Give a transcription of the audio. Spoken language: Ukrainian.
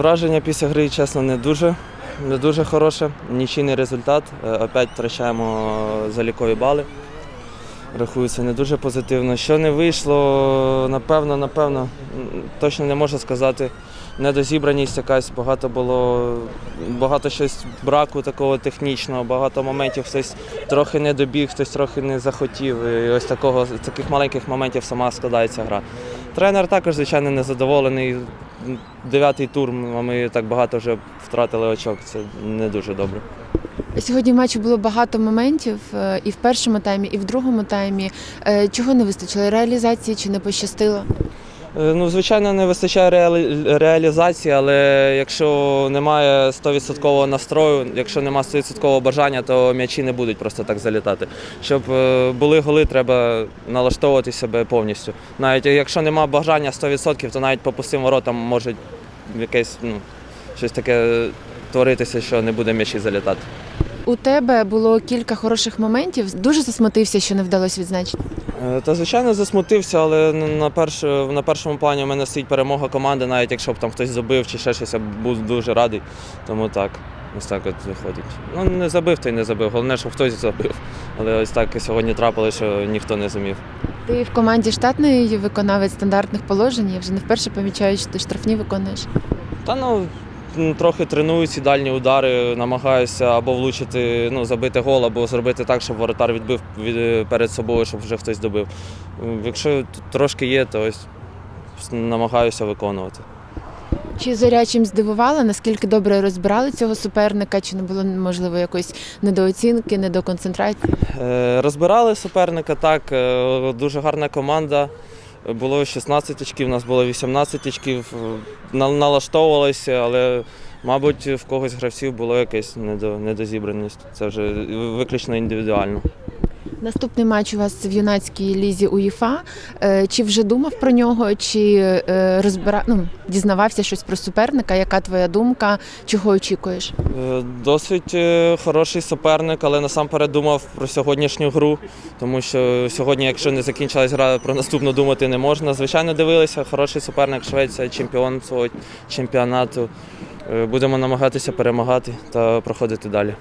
Враження після гри, чесно, не дуже. Не дуже хороше. Нічийний результат. Е, Опять втрачаємо залікові бали. Рахується не дуже позитивно. Що не вийшло, напевно, напевно, точно не можу сказати. Недозібраність якась, багато було, багато щось браку такого технічного, багато моментів хтось трохи не добіг, хтось трохи не захотів. І ось такого, таких маленьких моментів сама складається гра. Тренер також, звичайно, незадоволений. Дев'ятий тур, а ми так багато вже втратили очок. Це не дуже добре. Сьогодні в матчі було багато моментів е, і в першому таймі, і в другому таймі. Е, Чого не вистачило? Реалізації чи не пощастило? Е, Ну, звичайно, не вистачає реалі- реалізації, але якщо немає 100% настрою, якщо немає 100% бажання, то м'ячі не будуть просто так залітати. Щоб е, були голи, треба налаштовувати себе повністю. Навіть якщо немає бажання 100%, то навіть по пустим воротам може якесь ну, щось таке творитися, що не буде м'ячі залітати. У тебе було кілька хороших моментів. Дуже засмутився, що не вдалося відзначити. Е, Та звичайно засмутився, але на- перш, на першому плані у мене стоїть перемога команди, навіть якщо б там хтось забив чи ще щось, я був дуже радий. Тому так, ось так от виходить. Ну не забив, то й не забив. Головне, щоб хтось забив. Але ось так сьогодні трапилося, що ніхто не зумів. Ти в команді штатний виконавець стандартних положень. Я вже не вперше помічаю, що ти штрафні виконуєш. Та ну трохи треную ці дальні удари, намагаюся або влучити, ну, забити гол, або зробити так, щоб воротар відбив від, перед собою, щоб вже хтось добив. Якщо трошки є, то ось намагаюся виконувати. Чи зоря чим здивувала? Наскільки добре розбирали цього суперника? Чи не було можливо якоїсь недооцінки, недоконцентрації? Е, Розбирали суперника так, е, дуже гарна команда. Було 16 очків, у нас було 18 очків. Налаштовувалися, але, мабуть, в когось гравців було недо- недозібраність. Це вже виключно індивідуально. Наступний матч у вас в юнацькій лізі УЄФА. Е, Чи вже думав про нього, чи е, розбира... ну, дізнавався щось про суперника? Яка твоя думка? Чого очікуєш? Е, Досить хороший суперник, але насамперед думав про сьогоднішню гру, тому що сьогодні, якщо не закінчилась гра, про наступну думати не можна. Звичайно, дивилися, хороший суперник Швеція, чемпіон свого чемпіонату. Будемо намагатися перемагати та проходити далі.